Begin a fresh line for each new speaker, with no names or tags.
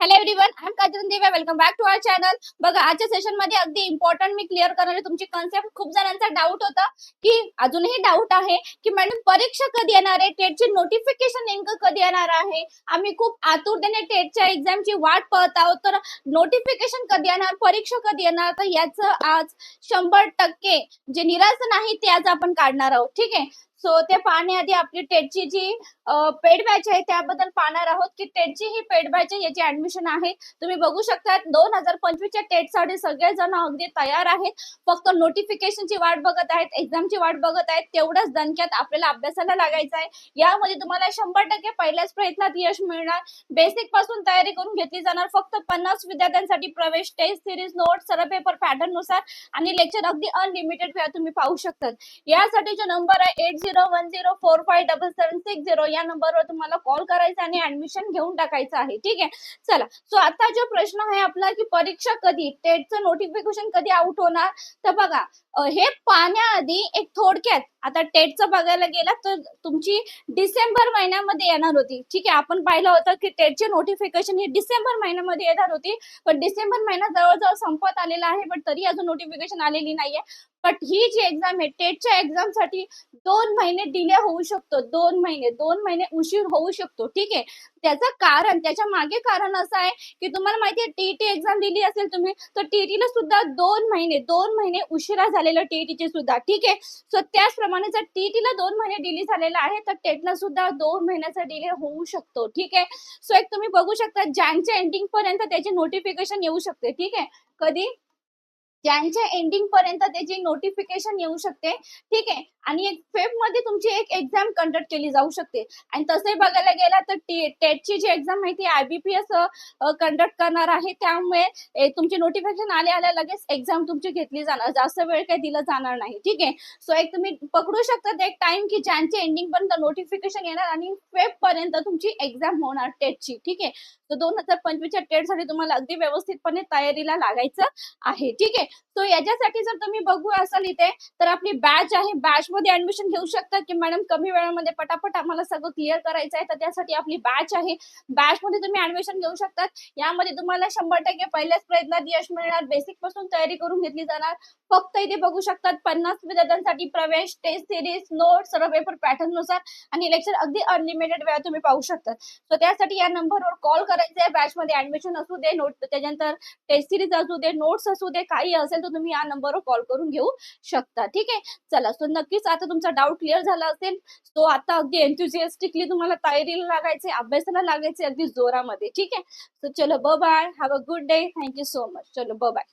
Hello everyone I am Kajal Deva welcome back to our channel बघा आजच्या सेशनमध्ये अगदी इम्पॉर्टंट मी क्लिअर करणार आहे तुमची कन्सेप्ट खूप जणांचा डाऊट होता की अजूनही डाऊट आहे की मॅडम परीक्षा कधी येणार आहे? टेटचे नोटिफिकेशन नेमकं कधी येणार आहे? आम्ही खूप आतुरतेने टेटच्या एक्झामची वाट पाहत आहोत. तर नोटिफिकेशन कधी येणार? परीक्षा कधी येणार? तर याचं आज शंभर टक्के जे निरासन आहे ते आज आपण काढणार आहोत. ठीक आहे? सो ते पाहण्याआधी आपली टेटची जी पेड बॅच आहे त्याबद्दल पाहणार आहोत की टेटची ही पेड बॅच आहे याची ऍडमिशन आहे. तुम्ही बघू शकता दोन हजार पंचवीसच्या टेटसाठी सगळेजण अगदी तयार आहेत. फक्त नोटिफिकेशनची वाट बघत आहेत एक्झामची वाट बघत आहेत तेवढंच दणक्यात आपल्याला अभ्यासाला लागायचं आहे. यामध्ये तुम्हाला शंभर टक्के पहिल्याच प्रयत्नात यश मिळणार. बेसिकपासून तयारी करून घेतली जाणार. फक्त पन्नास विद्यार्थ्यांसाठी प्रवेश टेस्ट सिरीज नोट सर्व पेपर पॅटर्ननुसार आणि लेक्चर अगदी अनलिमिटेड वेळा तुम्ही पाहू शकतात. यासाठी जो नंबर आहे eight zero one zero four five double seven six zero या नंबरवर तुम्हाला कॉल करायचा आणि ऍडमिशन घेऊन टाकायचं आहे ठीक आहे चला सो आता जो प्रश्न आहे आपला की परीक्षा कधी टेटचं नोटिफिकेशन कधी आउट होणार तर बघा हे पाहण्याआधी एक थोडक्यात आता टेटचं बघायला गेला तर तुमची डिसेंबर महिन्यामध्ये येणार होती ठीक आहे आपण पाहिलं होतं की टेटचे नोटिफिकेशन ही डिसेंबर महिन्यामध्ये येणार होती पण डिसेंबर महिना जवळजवळ संपत आलेला आहे पण तरी अजून नोटिफिकेशन आलेली नाहीये बट ही जी एक्झाम आहे टेटच्या एक्झामसाठी दोन महिने डिले होऊ शकतो दोन महिने दोन महिने उशीर होऊ शकतो ठीक आहे? त्याचं कारण त्याच्यामागे कारण असं आहे की तुम्हाला माहिती आहे टीईटी एक्झाम दिली असेल तुम्ही तर टीईटीला सुद्धा दोन महिने दोन महिने उशिरा झालेलं टीईटीचे सुद्धा ठीक आहे? सो त्याचप्रमाणे जर टीईटीला दोन महिने डिले झालेला आहे तर टेटला सुद्धा दोन महिन्याचा डिले होऊ शकतो ठीक आहे? सो एक तुम्ही बघू शकता जॅनच्या एंडिंग पर्यंत त्याचे नोटिफिकेशन येऊ शकते ठीक आहे? कधी? ज्यांच्या एंडिंग पर्यंत त्याची नोटिफिकेशन येऊ शकते ठीक आहे? आणि एक फेबमध्ये तुमची एक एक्झाम कंडक्ट केली जाऊ शकते. आणि तसंही बघायला गेला तर टेटची जी एक्झाम आहे ती आयबीपीएस कंडक्ट करणार आहे. त्यामुळे तुमची नोटिफिकेशन आले आल्या लगेच एक्झाम तुमची घेतली जाणार. जास्त वेळ काही दिला जाणार नाही ठीक आहे? सो एक तुम्ही पकडू शकता एक टाइम की ज्यांचे एंडिंग पर्यंत नोटिफिकेशन येणार आणि फेब पर्यंत तुमची एक्झाम होणार टेटची ठीक आहे? तर दोन हजार पंचवीसच्या टेटसाठी तुम्हाला अगदी व्यवस्थितपणे तयारीला लागायचं आहे ठीक आहे? सो याच्यासाठी जर तुम्ही बघू असाल इथे तर आपली बॅच आहे. बॅच मध्ये ऍडमिशन घेऊ शकता की मॅडम कमी वेळामध्ये पटापट आम्हाला सगळं क्लिअर करायचं आहे. तर त्यासाठी आपली बॅच आहे. बॅच मध्ये तुम्ही ऍडमिशन घेऊ शकतात यामध्ये तुम्हाला शंभर टक्के पहिल्याच प्रयत्नात यश मिळणार. बेसिकपासून तयारी करून घेतली जाणार. फक्त इथे बघू शकतात पन्नास विद्यार्थ्यांसाठी प्रवेश टेस्ट सिरीज नोट सर्व पेपर पॅटर्ननुसार आणि लेक्चर अगदी अनलिमिटेड वेळा तुम्ही पाहू शकतात. सो त्यासाठी या नंबरवर कॉल करायचा आहे. बॅच मध्ये ऍडमिशन असू दे नोट त्याच्यानंतर टेस्ट सिरीज असू दे नोट्स असू दे काही असेल तर तुम्ही या नंबरवर कॉल करून घेऊ शकता. ठीक आहे? चला सो नक्कीच आता तुमचा डाऊट क्लिअर झाला असेल. सो आता अगदी एन्थुझिएस्टिकली तुम्हाला तयारीला लागायचे अभ्यासाला लागायचे अगदी जोरामध्ये. ठीक आहे? सो चलो ब bye have a good day thank you so much चलो ब बाय